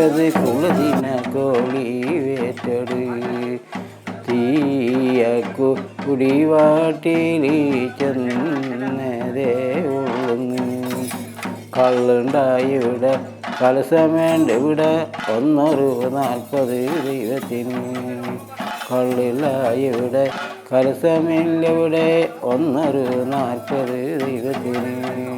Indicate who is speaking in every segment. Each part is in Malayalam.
Speaker 1: കെട്ടത് കുളതിന കോളി വേറ്റട് തീയക്കു കുടിവാട്ടിലി ചെന്നതേ ഉള്ളുന്നു. കള്ളുണ്ടായിവിടെ കലസമേണ്ട ഇവിടെ ഒന്നൊരു നാൽപ്പത് ദൈവത്തിന്. കള്ളില്ലായിവിടെ കലസമില്ലവിടെ ഒന്നൊരു നാൽപ്പത് ദൈവത്തിന്.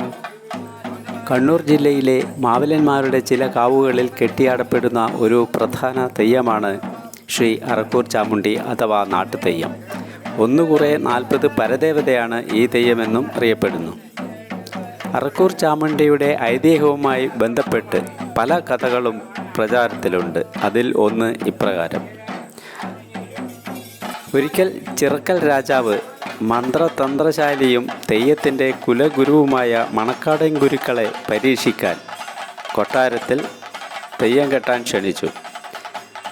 Speaker 2: കണ്ണൂർ ജില്ലയിലെ മാവലന്മാരുടെ ചില കാവുകളിൽ കെട്ടിയാടപ്പെടുന്ന ഒരു പ്രധാന തെയ്യമാണ് ശ്രീ അറക്കൂർ ചാമുണ്ടി അഥവാ നാട്ടുതെയ്യം. ഒന്നുകുറെ നാൽപ്പത് പരദേവതയാണ് ഈ തെയ്യമെന്നും അറിയപ്പെടുന്നു. അറക്കൂർ ചാമുണ്ടിയുടെ ഐതിഹ്യവുമായി ബന്ധപ്പെട്ട് പല കഥകളും പ്രചാരത്തിലുണ്ട്. അതിൽ ഒന്ന് ഇപ്രകാരം. ഒരിക്കൽ ചിറക്കൽ രാജാവ് മന്ത്രതന്ത്രശാലിയും തെയ്യത്തിന്റെ കുലഗുരുവുമായ മണക്കാടൻ ഗുരുക്കളെ പരീക്ഷിക്കാൻ കൊട്ടാരത്തിൽ തെയ്യം കെട്ടാൻ ക്ഷണിച്ചു.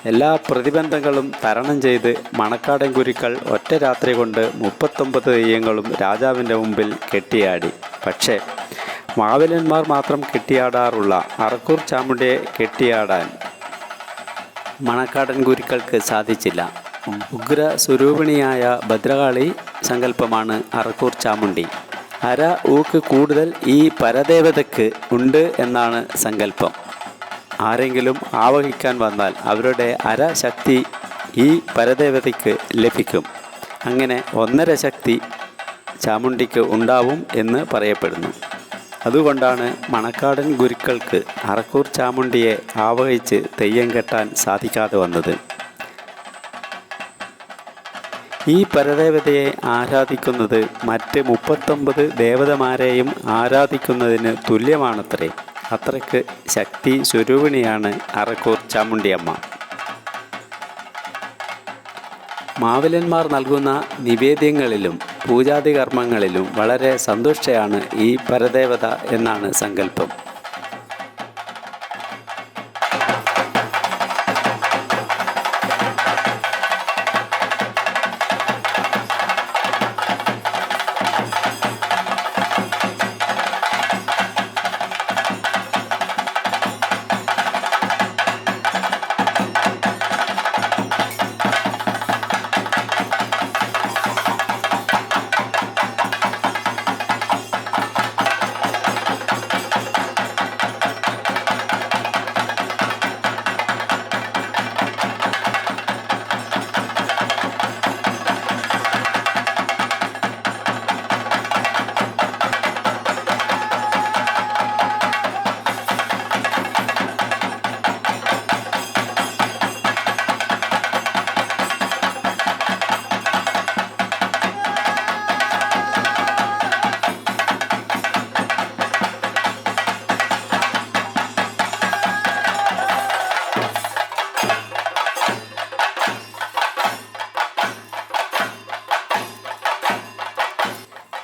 Speaker 2: എല്ലാ പ്രതിബന്ധങ്ങളും തരണം ചെയ്ത് മണക്കാടൻ ഗുരുക്കൾ ഒറ്റ രാത്രി കൊണ്ട് മുപ്പത്തൊമ്പത് തെയ്യങ്ങളും രാജാവിന്റെ മുമ്പിൽ കെട്ടിയാടി. പക്ഷേ മാവിലന്മാർ മാത്രം കെട്ടിയാടാറുള്ള അറക്കൂർ ചാമുണ്ടിയെ കെട്ടിയാടാൻ മണക്കാടൻ ഗുരുക്കൾക്ക് സാധിച്ചില്ല. ഉഗ്ര സ്വരൂപിണിയായ ഭദ്രകാളി സങ്കല്പമാണ് അറക്കൂർ ചാമുണ്ടി. അര ഊക്ക് കൂടുതൽ ഈ പരദേവതയ്ക്ക് ഉണ്ട് എന്നാണ് സങ്കല്പം. ആരെങ്കിലും ആവഹിക്കാൻ വന്നാൽ അവരുടെ അര ശക്തി ഈ പരദേവതയ്ക്ക് ലഭിക്കും. അങ്ങനെ ഒന്നര ശക്തി ചാമുണ്ടിക്ക് ഉണ്ടാവും എന്ന് പറയപ്പെടുന്നു. അതുകൊണ്ടാണ് മണക്കാടൻ ഗുരുക്കൾക്ക് അറക്കൂർ ചാമുണ്ടിയെ ആവഹിച്ച് തെയ്യം കെട്ടാൻ സാധിക്കാതെ വന്നത്. ഈ പരദേവതയെ ആരാധിക്കുന്നത് മറ്റ് മുപ്പത്തൊമ്പത് ദേവതമാരെയും ആരാധിക്കുന്നതിന് തുല്യമാണത്രേ. അത്രയ്ക്ക് ശക്തി സ്വരൂപിണിയാണ് അറക്കൂർ ചാമുണ്ടിയമ്മ മാവിലന്മാർ നൽകുന്ന നിവേദ്യങ്ങളിലും പൂജാതി കർമ്മങ്ങളിലും വളരെ സന്തുഷ്ടയാണ് ഈ പരദേവത എന്നാണ് സങ്കല്പം.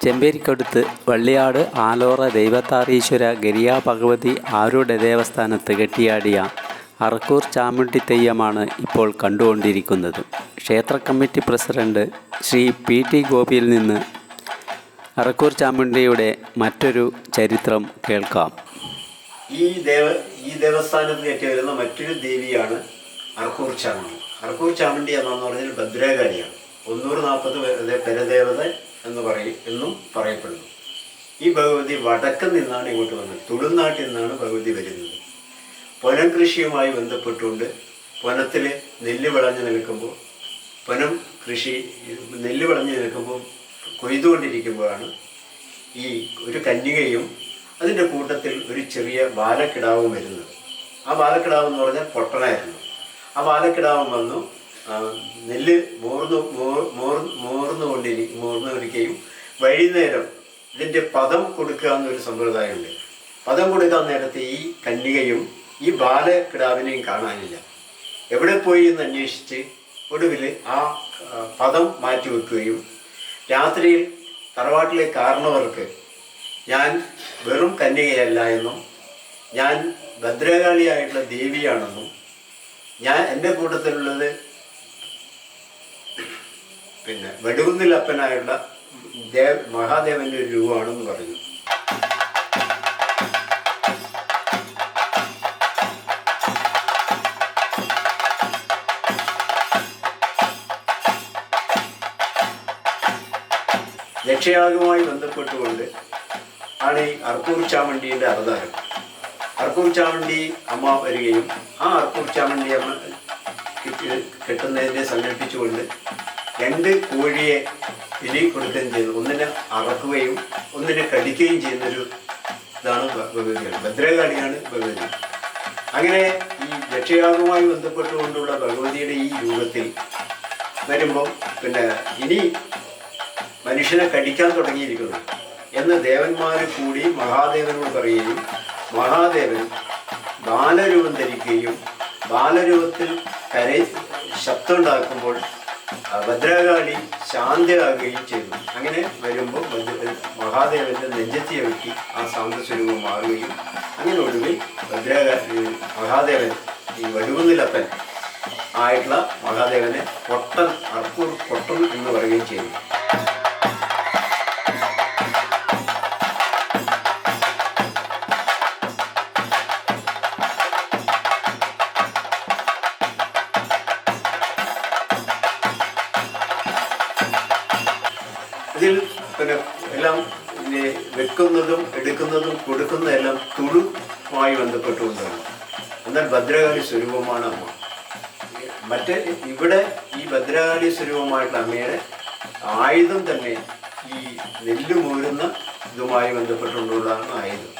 Speaker 2: ചെമ്പേരിക്കടുത്ത് വള്ളിയാട് ആലോറ ദൈവത്താറീശ്വര ഗരിയ ഭഗവതി ആരുടെ ദേവസ്ഥാനത്ത് കെട്ടിയാടിയ അറക്കൂർ ചാമുണ്ടി തെയ്യമാണ് ഇപ്പോൾ കണ്ടുകൊണ്ടിരിക്കുന്നത്. ക്ഷേത്ര committee president Shri P T ഗോപിയിൽ നിന്ന് അറക്കൂർ ചാമുണ്ടിയുടെ മറ്റൊരു ചരിത്രം കേൾക്കാം.
Speaker 3: ഈ ദേവ ഈ ദേവസ്ഥാനത്ത് കയറ്റി വരുന്ന മറ്റൊരു ദേവിയാണ് അറക്കൂർ ചാമുണ്ടി. അറക്കൂർ ചാമുണ്ടി എന്നാന്ന് പറഞ്ഞാൽ ഭദ്രകാളിയാണ് ഒന്നൂറ് നാൽപ്പത് പരദേവത എന്ന് പറയും എന്നും പറയപ്പെടുന്നു. ഈ ഭഗവതി വടക്ക് നിന്നാണ് ഇങ്ങോട്ട് വന്നത്. തുളുനാട്ടിൽ നിന്നാണ് ഭഗവതി വരുന്നത്. പൊനം കൃഷിയുമായി ബന്ധപ്പെട്ടുകൊണ്ട് പൊനത്തിൽ നെല്ല് വിളഞ്ഞു നിൽക്കുമ്പോൾ പൊനം കൃഷി നെല്ല് വിളഞ്ഞു നിൽക്കുമ്പോൾ കൊയ്തുകൊണ്ടിരിക്കുമ്പോഴാണ് ഈ ഒരു കന്യകയും അതിന്റെ കൂട്ടത്തിൽ ഒരു ചെറിയ ബാലക്കിടാവും വരുന്നത്. ആ ബാലക്കിടാവ് എന്ന് പറഞ്ഞാൽ പൊട്ടനായിരുന്നു. ആ ബാലക്കിടാവും വന്നു. നെല്ല് മോർന്നു മോർ മോർ കൊണ്ടിരിക്കും മോർന്നുകൊണ്ടിരിക്കുകയും വൈകുന്നേരം ഇതിന്റെ പദം കൊടുക്കുക എന്നൊരു സമ്പ്രദായമുണ്ട്. പദം കൊടുക്കാൻ നേരത്തെ ഈ കന്യകയും ഈ ബാലക്കിടാവിനെയും കാണാനില്ല. എവിടെ പോയി എന്ന് അന്വേഷിച്ച് ഒടുവിൽ ആ, പദം മാറ്റി വെക്കുകയും രാത്രിയിൽ തറവാട്ടിലെ കാരണവർക്ക് ഞാൻ വെറും കന്യകയല്ല എന്നും ഞാൻ ഭദ്രകാളിയായിട്ടുള്ള ദേവിയാണെന്നും ഞാൻ എന്റെ കൂട്ടത്തിലുള്ളത് പിന്നെ വെടുകുന്നിലപ്പനായുള്ള ദേവ് മഹാദേവന്റെ ഒരു രൂപമാണെന്ന് പറഞ്ഞു ദക്ഷയാഗവുമായി ബന്ധപ്പെട്ടുകൊണ്ട് ആണ് ഈ അർക്കൂർ ചാമണ്ടിയുടെ അവതാരം. അർക്കൂർ ചാമണ്ടി അമ്മ വരികയും ആ അർക്കൂർ ചാമണ്ടി അമ്മ കിട്ടുന്നതിനെ സംഘടിപ്പിച്ചുകൊണ്ട് രണ്ട് കോഴിയെ എലി കൊടുക്കുകയും ചെയ്തു. ഒന്നിനെ അറക്കുകയും ഒന്നിനെ കടിക്കുകയും ചെയ്യുന്നൊരു ഇതാണ് ഭഗവതി ഭദ്രകാളിയാണ് ഭഗവതി അങ്ങനെ ഈ രക്ഷയാഗവുമായി ബന്ധപ്പെട്ടുകൊണ്ടുള്ള ഭഗവതിയുടെ ഈ രൂപത്തിൽ വരുമ്പോൾ പിന്നെ ഇനി മനുഷ്യനെ കടിക്കാൻ തുടങ്ങിയിരിക്കുന്നു എന്ന് ദേവന്മാർ കൂടി മഹാദേവനോട് പറയുകയും മഹാദേവൻ ബാലരൂപം ധരിക്കുകയും ബാലരൂപത്തിൽ കര ശബ്ദമുണ്ടാക്കുമ്പോൾ ഭദ്രകാളി ശാന്തയാകുകയും ചെയ്തു. അങ്ങനെ വരുമ്പോൾ മഹാദേവന്റെ നെഞ്ചത്തി വെട്ടി ആ ശാന്തസ്വരൂപം മാറുകയും അങ്ങനെ ഒടുവിൽ ഭദ്രകാളി മഹാദേവൻ ഈ വടുകുന്നിലപ്പൻ ആയിട്ടുള്ള മഹാദേവനെ പൊട്ടൻ അർക്കൂർ പൊട്ടൻ എന്ന് പറയുകയും ചെയ്തു. വെക്കുന്നതും എടുക്കുന്നതും കൊടുക്കുന്നതും എല്ലാം തുളുമായി ബന്ധപ്പെട്ടുകൊണ്ടാണ് എന്നാൽ ഭദ്രകാളി സ്വരൂപമാണ് അമ്മ. മറ്റേ ഇവിടെ ഈ ഭദ്രകാളി സ്വരൂപമായിട്ടുള്ള അമ്മയുടെ ആയുധം തന്നെ ഈ നെല്ല് മൂരുന്ന ഇതുമായി ബന്ധപ്പെട്ടുകൊണ്ടുള്ളതാണ് ആയുധം.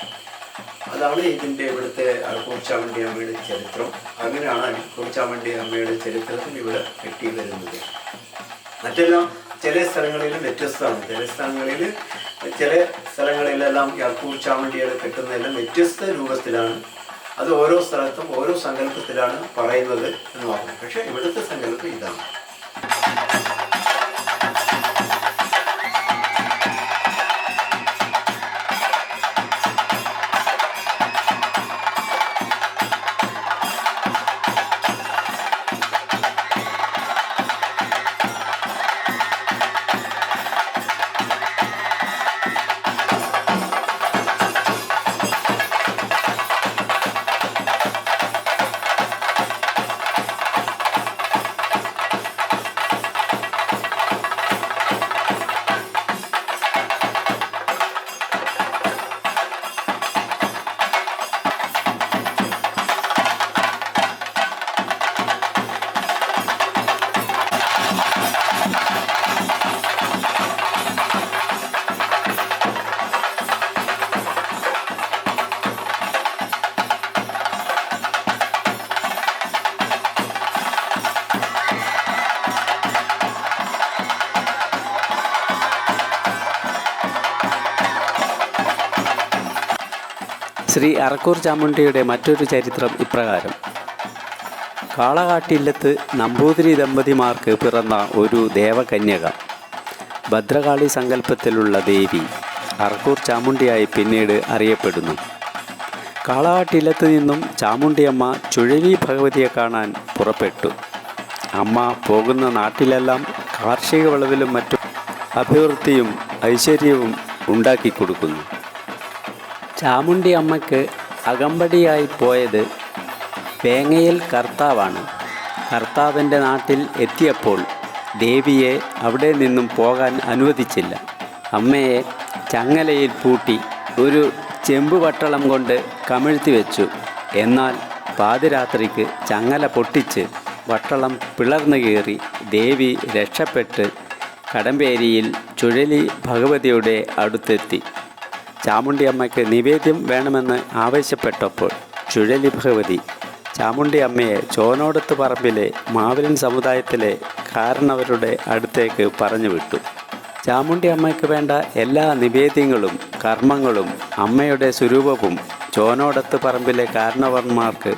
Speaker 3: അതാണ് ഇതിന്റെ ഇവിടുത്തെ കുറിച്ചാമണ്ടി അമ്മയുടെ ചരിത്രം. അങ്ങനെയാണ് കുറിച്ചാമണ്ടി അമ്മയുടെ ചരിത്രത്തിൽ ഇവിടെ കെട്ടി വരുന്നത് മറ്റെല്ലാം ചില സ്ഥലങ്ങളിൽ വ്യത്യസ്തമാണ്. ചില സ്ഥലങ്ങളിൽ ചില സ്ഥലങ്ങളിലെല്ലാം അർക്കൂർ ചാമുണ്ടികൾ കെട്ടുന്നതെല്ലാം വ്യത്യസ്ത രൂപത്തിലാണ്. അത് ഓരോ സ്ഥലത്തും ഓരോ സങ്കല്പത്തിലാണ് പറയുന്നത് എന്ന് പറഞ്ഞു പക്ഷേ ഇവിടുത്തെ സങ്കല്പം ഇതാണ്.
Speaker 2: ശ്രീ അറക്കൂർ ചാമുണ്ടിയുടെ മറ്റൊരു ചരിത്രം ഇപ്രകാരം. കാളകാട്ടില്ലത്ത് നമ്പൂതിരി ദമ്പതിമാർക്ക് പിറന്ന ഒരു ദേവകന്യക ഭദ്രകാളി സങ്കല്പത്തിലുള്ള ദേവി അറക്കൂർ ചാമുണ്ടിയായി പിന്നീട് അറിയപ്പെടുന്നു. കാളകാട്ടില്ലത്ത് നിന്നും ചാമുണ്ടിയമ്മ ചുഴലി ഭഗവതിയെ കാണാൻ പുറപ്പെട്ടു. അമ്മ പോകുന്ന നാട്ടിലെല്ലാം കാർഷിക വിളവിലും മറ്റും അഭിവൃദ്ധിയും ഐശ്വര്യവും ഉണ്ടാക്കി കൊടുക്കുന്നു. ചാമുണ്ടി അമ്മയ്ക്ക് അകമ്പടിയായി പോയത് വേങ്ങയിൽ കർത്താവാണ്. കർത്താവിന്റെ നാട്ടിൽ എത്തിയപ്പോൾ ദേവിയെ അവിടെ നിന്നും പോകാൻ അനുവദിച്ചില്ല. അമ്മയെ ചങ്ങലയിൽ പൂട്ടി ഒരു ചെമ്പ് പട്ടളം കൊണ്ട് കമിഴ്ത്തി വെച്ചു. എന്നാൽ പാതിരാത്രിക്ക് ചങ്ങല പൊട്ടിച്ച് വട്ടളം പിളർന്നു കയറി ദേവി രക്ഷപ്പെട്ട് കടമ്പേരിയിൽ ചുഴലി ഭഗവതിയുടെ അടുത്തെത്തി. ചാമുണ്ടി അമ്മയ്ക്ക് നിവേദ്യം വേണമെന്ന് ആവശ്യപ്പെട്ടപ്പോൾ ചുഴലി ഭഗവതി ചാമുണ്ടി അമ്മയെ ചോനോടത്ത് പറമ്പിലെ മാവിലൻ സമുദായത്തിലെ കാരണവരുടെ അടുത്തേക്ക് പറഞ്ഞു വിട്ടു. ചാമുണ്ടി അമ്മയ്ക്ക് വേണ്ട എല്ലാ നിവേദ്യങ്ങളും കർമ്മങ്ങളും അമ്മയുടെ സ്വരൂപവും ചോനോടത്ത് പറമ്പിലെ കാരണവർമാർക്ക്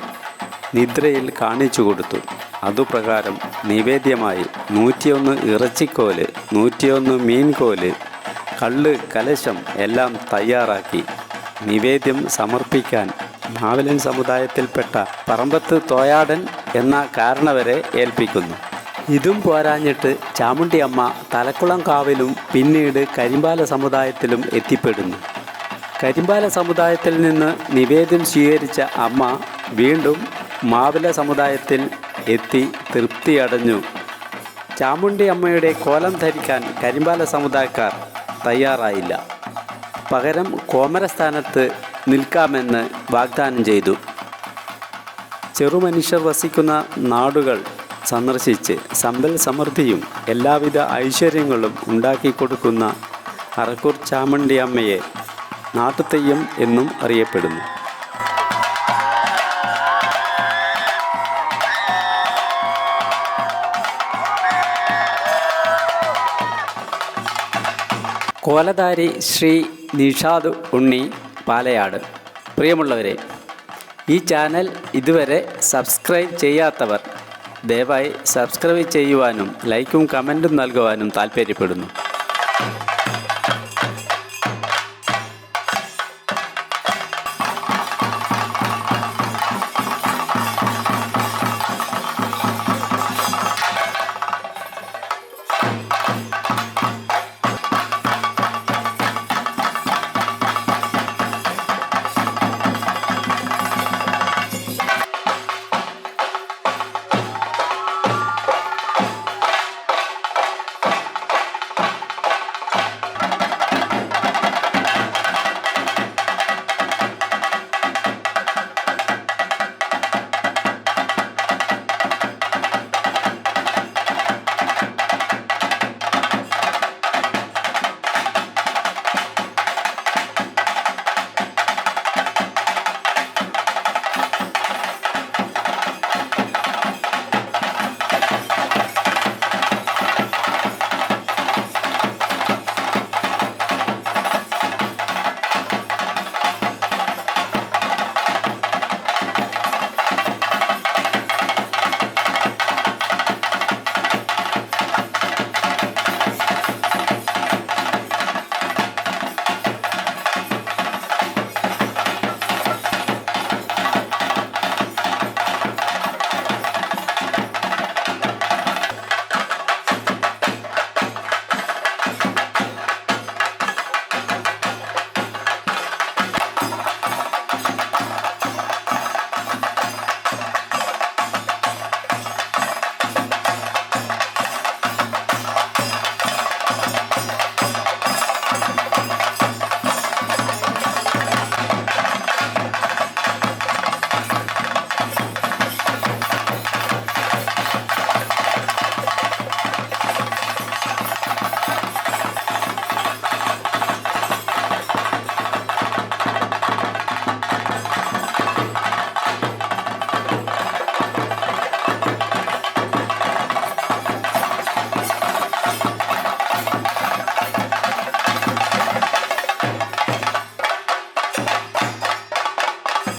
Speaker 2: നിദ്രയിൽ കാണിച്ചു കൊടുത്തു. അതുപ്രകാരം നിവേദ്യമായി നൂറ്റിയൊന്ന് ഇറച്ചിക്കോൽ നൂറ്റിയൊന്ന് മീൻകോൽ കള്ള് കലശം എല്ലാം തയ്യാറാക്കി. നിവേദ്യം സമർപ്പിക്കാൻ മാവലൻ സമുദായത്തിൽപ്പെട്ട പറമ്പത്ത് തോയാടൻ എന്ന കാരണവരെ ഏൽപ്പിക്കുന്നു. ഇതും പോരാഞ്ഞിട്ട് ചാമുണ്ടിയമ്മ തലക്കുളം കാവിലും പിന്നീട് കരിമ്പാല സമുദായത്തിലും എത്തിപ്പെടുന്നു. കരിമ്പാല സമുദായത്തിൽ നിന്ന് നിവേദ്യം സ്വീകരിച്ച അമ്മ വീണ്ടും മാവില സമുദായത്തിൽ എത്തി തൃപ്തിയടഞ്ഞു. ചാമുണ്ടി അമ്മയുടെ കോലം ധരിക്കാൻ കരിമ്പാല സമുദായക്കാർ തയ്യാറായില്ല. പകരം കോമരസ്ഥാനത്ത് നിൽക്കാമെന്ന് വാഗ്ദാനം ചെയ്തു. ചെറുമനുഷ്യർ വസിക്കുന്ന നാടുകൾ സന്ദർശിച്ച് സമ്പൽ സമൃദ്ധിയും എല്ലാവിധ ഐശ്വര്യങ്ങളും ഉണ്ടാക്കി കൊടുക്കുന്ന അറക്കൂർ ചാമണ്ടിയമ്മയെ നാട്ടുതെയ്യം എന്നും അറിയപ്പെടുന്നു. കോലധാരി ശ്രീ നിഷാദ് ഉണ്ണി പാലയാട്. പ്രിയമുള്ളവരെ ഈ ചാനൽ ഇതുവരെ സബ്സ്ക്രൈബ് ചെയ്യാത്തവർ ദയവായി സബ്സ്ക്രൈബ് ചെയ്യുവാനും ലൈക്കും കമന്റും നൽകുവാനും താൽപ്പര്യപ്പെടുന്നു